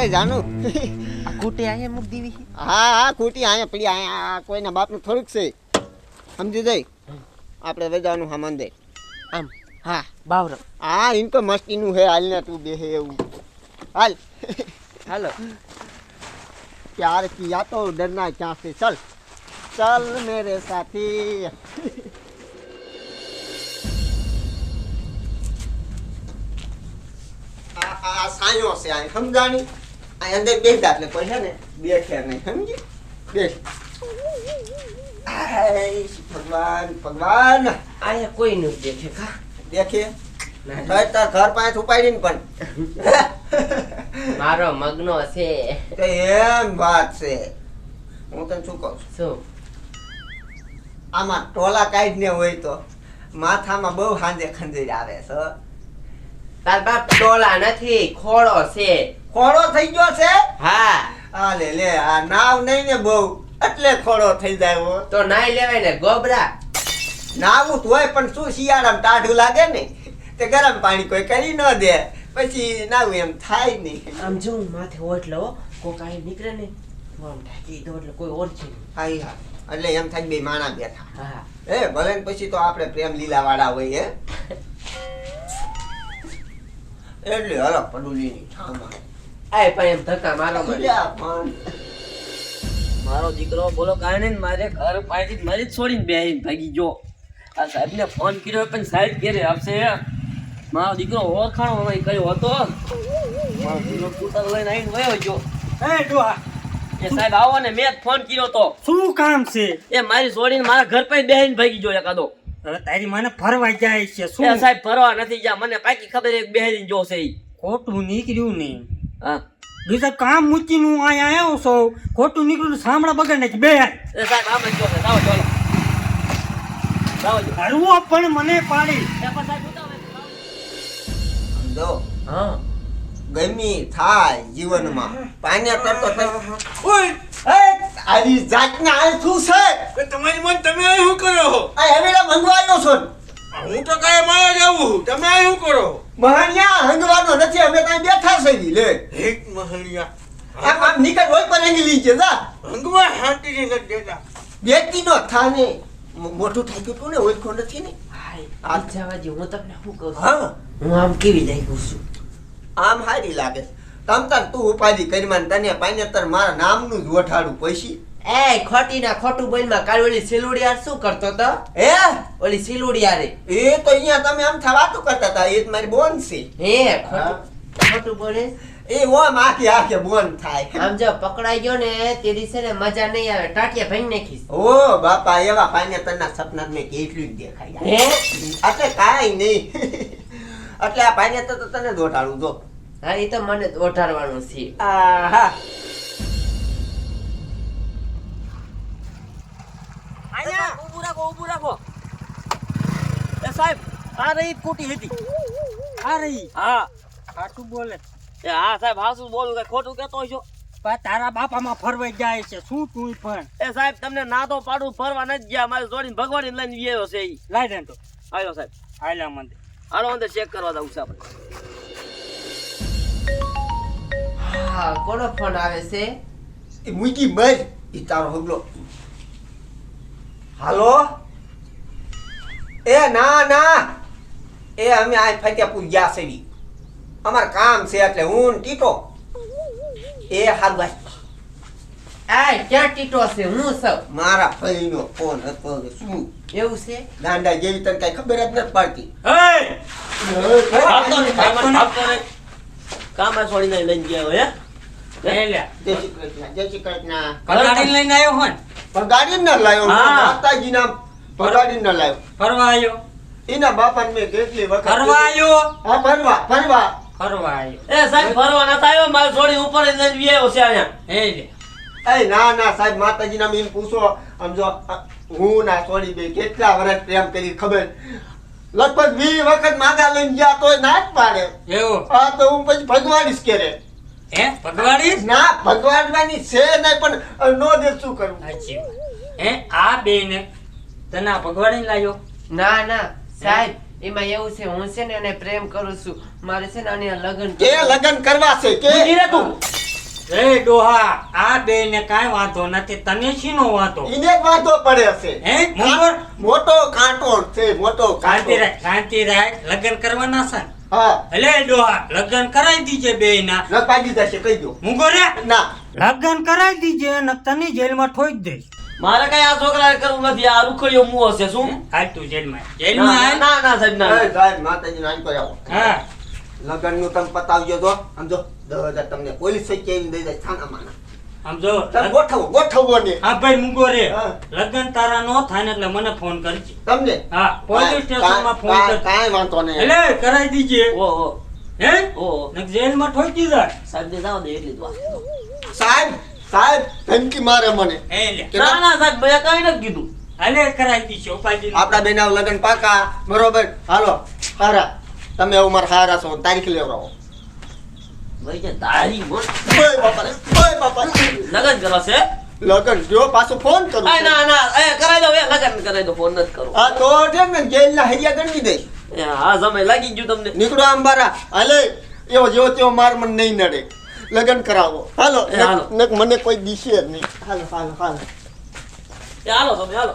તે જાનું આ અહીંયા મૂક દીવી? હા હા ખૂટી અહીંયા પડી અહીંયા કોઈના બાપનું થોડુંક છે. સમજી જઈ? આપણે વેજાનું સામાન દે આમ? હા. બાવર. હા એમ તો મસ્તીનું હે હાલ ને તું બેહે એવું. હાલ. હાલો. પ્યાર કિયા તો ડરના ક્યાં છે? ચલ. ચલ મેરે સાથી. આ સાયો છે આ સમજાણી? આ અંદર બેસતા એટલે કોઈ છે ને બેઠે નહીં સમજી? બેસ. ભગવાન ભગવાન. અહીંયા કોઈ નથી દેખે કા? દેખે? ના. તાર ઘર પાસે ઉપાડીને પણ. મારો મગનો છે. તો એમ વાત છે. હું તને શું કહું છું? આમાં ટોલા કાઢને હોય તો માથામાં બહુ હાંજે ખંજેર આવે છે. તાર બાપ ટોલા નથી ખોળો છે. ખોડો થઈ ગયો છે? હા. આ લે લે આ નાવ નહીં ને બહુ એટલે ખોડો થઈ જાય હો. તો નાઈ લેવાય ને ગોબરા. નાવું તો હોય પણ શું શિયાળામાં ટાઢું લાગે ને? તે ગરમ પાણી કોઈ કરી ન દે. પછી નાવું એમ થાય નહીં. આમ જો માથે ઓટલો કોક આઈ નીકળે ને તો આમ ઢાંકી દો એટલે કોઈ ઓળખે નહીં. હા હા. એટલે એમ થાય બે માણા બેઠા. હા. એ ભલે ને પછી તો આપણે પ્રેમ લીલા વાળા હોય હે? એટલે હલો પડુલીની ઠામાં આય પણ એમ ધક્કા મારો દીકરો બોલો કારણે નહીં મારે ઘર પાસેથી મારી જ છોડીને બેહીને ભાગી ગયો. આ સાહેબને ફોન કર્યો પણ સાહેબ ક્યારે આવશે. મારો દીકરો ઓળખાણો અમે કર્યો હતો. મારો દીકરો સ્કૂટર લઈને આવીને વયો ગયો. એ ડોહા એ સાહેબ આવો ને મેં જ ફોન કર્યો તો. શું કામ છે? એ મારી છોડીને મારા ઘર પાસે બેહીને ભાગી ગયો એકાદો. હવે તારી મને ફરવા જાય છે શું? સાહેબ ફરવા નથી ગયા. મને પાકી ખબર એક બેહીને જો છે ખોટું નીકળ્યું નહીં. હા. બીજા કામ મૂકીને અહીંયા આવ્યો છો. ખોટું નીકળ્યું સાંભળા બગડ નાખી બે. એ સાહેબ આમ જ જાઓ ચાલો જાઓ જો હરવો પણ મને પાડી. સમજો? હા. ગમી થાય જીવનમાં. પાણી કરતો ઓય! એ આરી જાતના આ શું છે? તમારી મન તમે શું કરો આ હવેલા મંગવાયો છો ને. હું તો કાંઈ માયા જાવું તમે શું કરો મહાણિયા હંગવાનો નથી અમે ત્યાં બેઠા છે લે એક મહાણિયા. આમ આમ નીકળ હોય પણ અહીં લીજે જા. હંગવા હાંટી ને દેતા બેટી નો થાને. મોટું થઈ ગયું તું ને ઓળખો નથી ને? હાય આ- આ જવાજી હું તમને શું કહું? હા. હું આમ કેવી લાગ્યું છું? આમ હારી લાગે તમ તાર તું ઉપાધિ કરી માં તને પાનેતર મારા નામનું જ વઠાડું પૈસી. એ ખોટી ના ખોટું બોલમાં કાલ ઓલી સિલુડિયાર શું કરતો તો? હે? ઓલી સિલુડિયારે એ તો અહીંયા તમે આમ થા વાતું કરતા હતા એ જ મારી બોન છે. હે ખોટું બોલે? એ ઓમ આખે આખે બોન થાય. આમ જો પકડાઈ ગયો ને તે દિવસે ને મજા નહીં આવે. ટાટિયા ભાઈ નાખીશ. ઓ બાપા એવા પાનેતરના સપના મેં કેટલું જ દેખાય હે? એટલે કાંઈ નહીં. એટલે આ પાનેતર તો તને દોટાડું જો હા એ તો મને જ છે. આહા રાખો ઊભું રાખો. એ સાહેબ આ રહી ખોટી હતી. આ રહી. હા. સાચું બોલે. એ હા સાહેબ હા બોલું કે ખોટું કહેતો છો? તારા બાપામાં ફરવા જાય છે શું તું પણ? એ સાહેબ તમને ના તો પાડું ફરવા નથી ગયા મારી જોડીને ભગવાન લઈને ગયો છે એ લાઈ દે તો. આવ્યો સાહેબ. આયલા મંદિર. હાલો અંદર ચેક કરવા દઉં છે આપણે. હા કોનો ફોન આવે છે? એ મૂકી બર એ તારો હગલો. હાલો? એ ના ના. એ અમે આ ફતેપુર ગયા છે ઈ. અમાર કામ છે એટલે હું ટીટો. એ હારું ભાઈ આ ક્યાં ટીટો છે? હું સૌ મારા ભાઈનો ફોન હતો શું? એવું છે? દાંડા જેવી તને કઈ ખબર જ નથી પડતી. કામ આ છોડીને લઈને ગયા હોય, જય શ્રી કૃષ્ણ જય શ્રી કૃષ્ણ. લઈને આવ્યો હોય ને પગાડી ન લાયો હા. માતાજી ના પગાડી ન લાયો. ફરવા આવ્યો એના બાપાને મેં કેટલી વખત ફરવા આવ્યો હા ફરવા ફરવા. ફરવા આવ્યો એ સાહેબ ફરવા નતા આવ્યો? મારી છોડી ઉપર જ લઈને છે અહીંયા. હે એ ના ના સાહેબ માતાજી નામ એમ પૂછો સમજો હું ના છોડી બે કેટલા વર્ષ પ્રેમ કરી ખબર? લગભગ વીસ વખત માગા લઈને ગયા તોય ના જ પાડે. એવું? હા તો હું પછી ભગવાડીશ કરે હે? પગવાડી ના ભગવાડવાની છે નહીં પણ નો દે શું કરવું સાચી હે આ બેને તને પગવાડી લાવ્યો ના ના સાહેબ એમાં એવું છે હું છે ને એને પ્રેમ કરું છું. મારે છે ને લગ્ન કે લગ્ન કરવા છે કે? ઊભી તું. એ ડોહા આ બે ને કાંઈ વાંધો નથી તને શીનો વાંધો? ઈને વાંધો પડે છે. હે મોટો? કાંટો છે મોટો કાંટી કાંટો રાખ શાંતિ રાખ. લગ્ન કરવાના છે ડોહા લગ્ન કરાવી દીજે બે ના ન દીધા કહી દો. ના. લગ્ન કરાવી દીજે ને તને જેલમાં ઠોકી દઈશ. મારે કઈ આ છોકરા કરવું નથી આ રૂખડીઓ મુ હશે શું? હાલ તું જેલમાં. માં જેલમાં ના ના સાહેબ ના. સાહેબ માતાજી નામ કરી આવો. હા. લગ્નનું તમે પતાવજો તો. સમજો દસ હજાર તમને પોલીસ સચ્ચાઈ દઈ દે છાના માના સમજો તમે ગોઠવો ગોઠવો ને. હા ભાઈ મુંગો રે. લગન તારા નો થાય ને એટલે મને ફોન કરજે. તમને? હા પોલીસ સ્ટેશનમાં ફોન કાંઈ- વાંધો નહીં. એટલે કરાવી દીજે. ઓ ઓ. હે? ઓ ને જેલમાં ઠોકી જાય. સાહેબ ને જાવ દે એટલી જ સાહેબ સાહેબ ધમકી મારે મને. ના ના સાહેબ મેં કઈ નથી કીધું. હાલે કરાવી દીશે ઉપાધિ આપણા બેના લગન પાકા. બરોબર? હાલો હારા. તમે હવે મારા હારા છો તારીખ લેવડાવો. લગન કરો છે? લગન જો પાછો ફોન કરું ના ના એ કરાઈ દો એ લગન કરાઈ દો ફોન નથી કરો. આ તો ને હૈયા ગણી દે. હા સમય લાગી ગયું તમને. નીકળો અંબારા હાલે એવો જેવો તેવો માર મને નહીં નડે. લગન કરાવો. હાલો એ હાલો. મને કોઈ દિશે નહીં. હાલો હાલો હાલો. હાલો તમે હાલો.